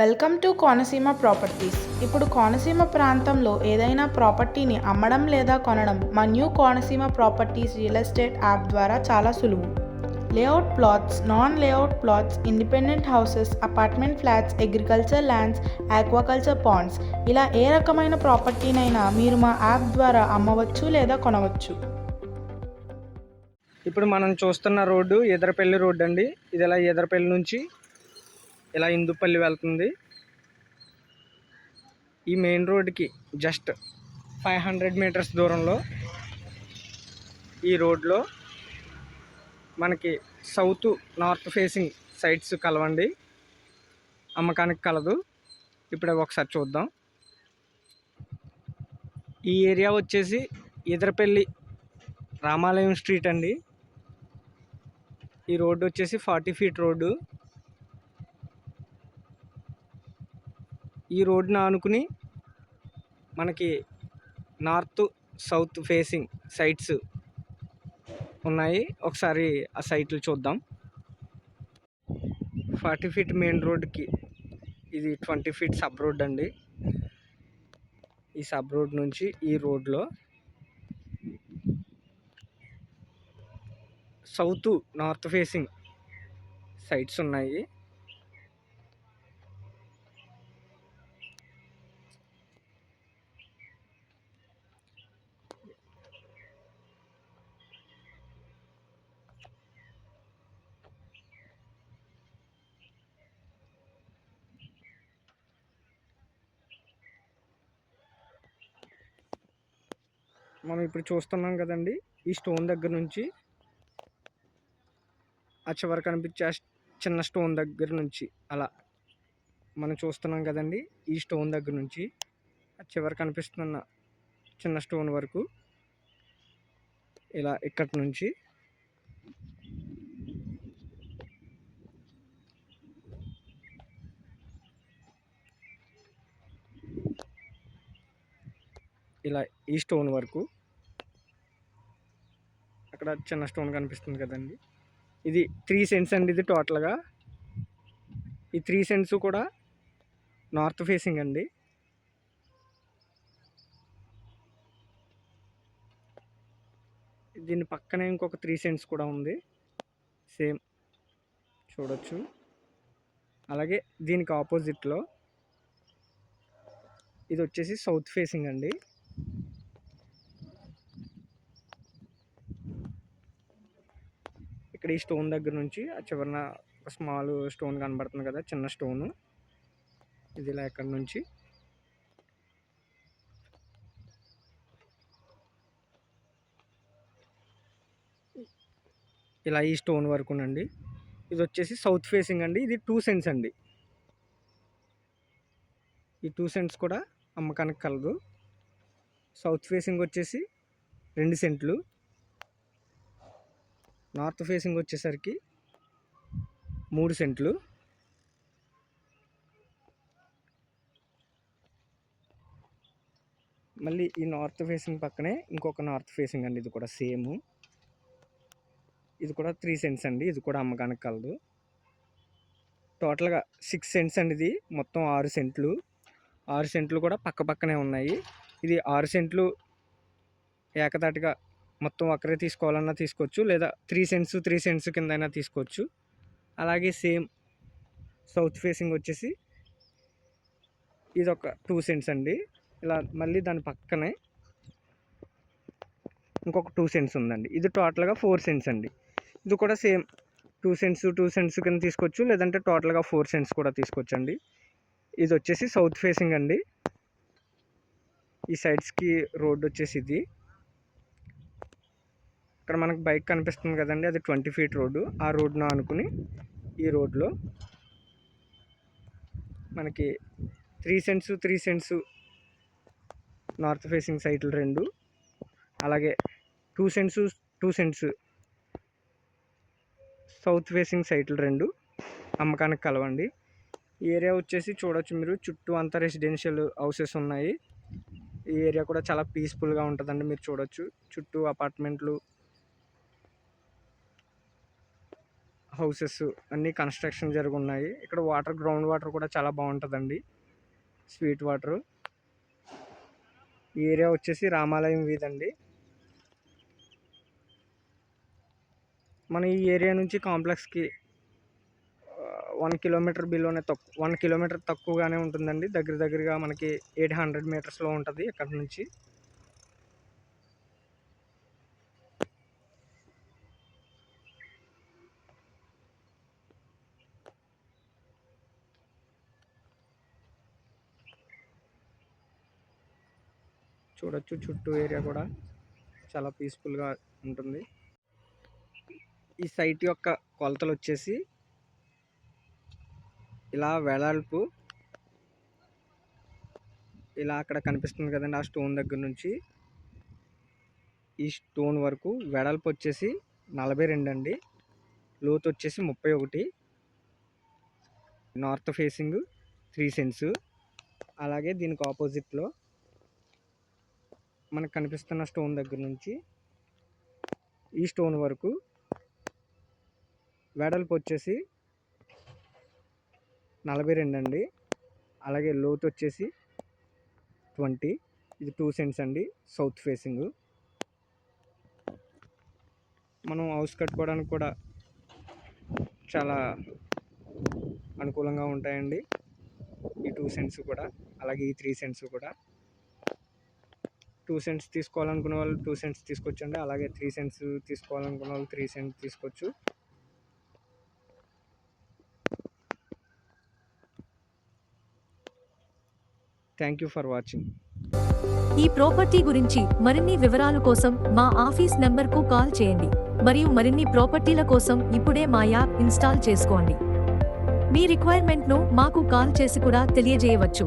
Welcome to Konaseema properties. ఇప్పుడు కోనసీమ ప్రాంతంలో ఏదైనా ప్రాపర్టీని అమ్మడం లేదా కొనడం మా new Konaseema properties real estate app ద్వారా చాలా సులువు. Layout plots non layout plots independent houses apartment flats agriculture lands aquaculture ponds. ఇలా ఏ రకమైన ప్రాపర్టీనైనా మీరు మా యాప్ ద్వారా అమ్మవచ్చు లేదా కొనవచ్చు. ఇప్పుడు మనం చూస్తున్న రోడ్డు ఎదరపల్లి రోడ్డు అండి. ఇది ఇలా ఎదరపల్లి నుంచి ఇలా ఇందుపల్లి వెళ్తుంది. ఈ మెయిన్ రోడ్డుకి జస్ట్ ఫైవ్ హండ్రెడ్ మీటర్స్ దూరంలో ఈ రోడ్లో మనకి సౌత్ నార్త్ ఫేసింగ్ సైట్స్ కలవండి. అమ్మకానికి కలదు. ఇప్పుడు ఒకసారి చూద్దాం. ఈ ఏరియా వచ్చేసి ఎదరపల్లి రామాలయం స్ట్రీట్ అండి. ఈ రోడ్డు వచ్చేసి ఫార్టీ ఫీట్ రోడ్డు. ఈ రోడ్ని ఆనుకుని మనకి నార్త్ సౌత్ ఫేసింగ్ సైట్స్ ఉన్నాయి. ఒకసారి ఆ సైట్లు చూద్దాం. ఫార్టీ ఫీట్ మెయిన్ రోడ్కి ఇది ట్వంటీ ఫీట్ సబ్ రోడ్ అండి. ఈ సబ్ రోడ్ నుంచి ఈ రోడ్లో సౌత్ నార్త్ ఫేసింగ్ సైట్స్ ఉన్నాయి. మనం ఇప్పుడు చూస్తున్నాం కదండి ఈ స్టోన్ దగ్గర నుంచి ఆ చివరి కనిపించే చిన్న స్టోన్ దగ్గర నుంచి అలా మనం చూస్తున్నాం కదండి ఈ స్టోన్ దగ్గర నుంచి ఆ చివరి కనిపిస్తున్న చిన్న స్టోన్ వరకు ఇలా ఇక్కడి నుంచి ఇలా ఈ స్టోన్ వరకు. అక్కడ చిన్న స్టోన్ కనిపిస్తుంది కదండి. ఇది త్రీ సెంట్స్ అండి ఇది టోటల్గా ఈ త్రీ సెంట్స్ కూడా నార్త్ ఫేసింగ్ అండి. దీని పక్కనే ఇంకొక త్రీ సెంట్స్ కూడా ఉంది. సేమ్ చూడొచ్చు. అలాగే దీనికి ఆపోజిట్లో ఇది వచ్చేసి సౌత్ ఫేసింగ్ అండి. ఇక్కడ ఈ స్టోన్ దగ్గర నుంచి ఆ చివరన స్మాల్ స్టోన్ కనబడుతుంది కదా చిన్న స్టోను. ఇది ఇలా ఎక్కడి నుంచి. ఇలా ఈ స్టోన్ వరకునండి ఇది వచ్చేసి సౌత్ ఫేసింగ్ అండి. ఇది టూ సెంట్స్ అండి. ఈ టూ సెంట్స్ కూడా అమ్మకానికి కలదు. సౌత్ ఫేసింగ్ వచ్చేసి రెండు సెంట్లు. నార్త్ ఫేసింగ్ వచ్చేసరికి మూడు సెంట్లు. మళ్ళీ ఈ నార్త్ ఫేసింగ్ పక్కనే ఇంకొక నార్త్ ఫేసింగ్ అండి ఇది కూడా సేమ్. ఇది కూడా త్రీ సెంట్స్ అండి ఇది కూడా అమ్మకానికి కలదు. టోటల్గా సిక్స్ సెంట్స్ అండి ఇది మొత్తం ఆరు సెంట్లు. ఆరు సెంట్లు కూడా పక్క పక్కనే ఉన్నాయి. ఇది ఆరు సెంట్లు ఏకదాటిగా మొత్తం అక్కడే తీసుకోవాలన్నా తీసుకోవచ్చు. లేదా త్రీ సెంట్స్ త్రీ సెంట్స్ కింద అయినా తీసుకోవచ్చు. అలాగే సేమ్ సౌత్ ఫేసింగ్ వచ్చేసి ఇది ఒక టూ సెంట్స్ అండి. ఇలా మళ్ళీ దాని పక్కనే ఇంకొక టూ సెంట్స్ ఉందండి. ఇది టోటల్గా ఫోర్ సెంట్స్ అండి. ఇది కూడా same two cents two cents కింద తీసుకోవచ్చు. లేదంటే టోటల్గా ఫోర్ సెంట్స్ కూడా తీసుకోవచ్చు అండి ఇది వచ్చేసి సౌత్ ఫేసింగ్ అండి. ఈ సైడ్స్కి రోడ్ వచ్చేసి ఇది. ఇక్కడ మనకు బైక్ కనిపిస్తుంది కదండి. అది ట్వంటీ ఫీట్ రోడ్డు. ఆ రోడ్ను అనుకుని ఈ రోడ్లో మనకి three cents three cents north facing సైట్లు రెండు. అలాగే two cents two cents south facing సైట్లు రెండు అమ్మకానికి కలవండి. ఈ ఏరియా వచ్చేసి చూడొచ్చు మీరు. చుట్టూ అంతా రెసిడెన్షియల్ హౌసెస్ ఉన్నాయి. ఈ ఏరియా కూడా చాలా పీస్ఫుల్గా ఉంటుందండి మీరు చూడొచ్చు. చుట్టూ అపార్ట్మెంట్లు హౌసెస్ అన్నీ కన్స్ట్రక్షన్ జరుగున్నాయి. ఉన్నాయి ఇక్కడ వాటర్ గ్రౌండ్ వాటర్ కూడా చాలా బాగుంటుందండి. Sweet water. ఈ ఏరియా వచ్చేసి రామాలయం వీధండి. మన ఈ ఏరియా నుంచి కాంప్లెక్స్కి వన్ కిలోమీటర్ బిలోనే తక్కువ వన్ కిలోమీటర్ తక్కువగానే ఉంటుందండి. దగ్గర దగ్గరగా మనకి ఎయిట్ హండ్రెడ్ మీటర్స్లో ఉంటుంది ఇక్కడ నుంచి. చూడొచ్చు. చుట్టూ ఏరియా కూడా చాలా పీస్ఫుల్గా ఉంటుంది. ఈ సైట్ యొక్క కొలతలు వచ్చేసి ఇలా వెడల్పు ఇలా అక్కడ కనిపిస్తుంది కదండి ఆ స్టోన్ దగ్గర నుంచి. ఈ స్టోన్ వరకు వెడల్పు వచ్చేసి నలభై రెండు అండి. లోతు వచ్చేసి ముప్పై ఒకటి. నార్త్ ఫేసింగ్ త్రీ సెన్స్ అలాగే దీనికి ఆపోజిట్లో మనకు కనిపిస్తున్న స్టోన్ దగ్గర నుంచి ఈ స్టోన్ వరకు వెడల్పు వచ్చేసి నలభై రెండు అండి. అలాగే లోతు వచ్చేసి ట్వంటీ. ఇది టూ సెంట్స్ అండి సౌత్ ఫేసింగ్. మనం హౌస్ కట్టుకోవడానికి కూడా చాలా అనుకూలంగా ఉంటాయండి. ఈ టూ సెంట్స్ కూడా అలాగే ఈ త్రీ సెంట్స్ కూడా. టూ సెంట్స్ తీసుకోవాలనుకునే వాళ్ళు టూ సెంట్స్ తీసుకోవచ్చండి అలాగే త్రీ సెంట్స్ తీసుకోవాలనుకునే వాళ్ళు త్రీ సెంట్స్ తీసుకోవచ్చు. థ్యాంక్ యూ ఫర్ వాచింగ్ ఈ ప్రాపర్టీ గురించి మరిన్ని వివరాల కోసం మా ఆఫీస్ నెంబర్కు కాల్ చేయండి. మరియు మరిన్ని ప్రాపర్టీల కోసం ఇప్పుడే మా యాప్ ఇన్స్టాల్ చేసుకోండి. మీ రిక్వైర్మెంట్ను మాకు కాల్ చేసి కూడా తెలియజేయవచ్చు.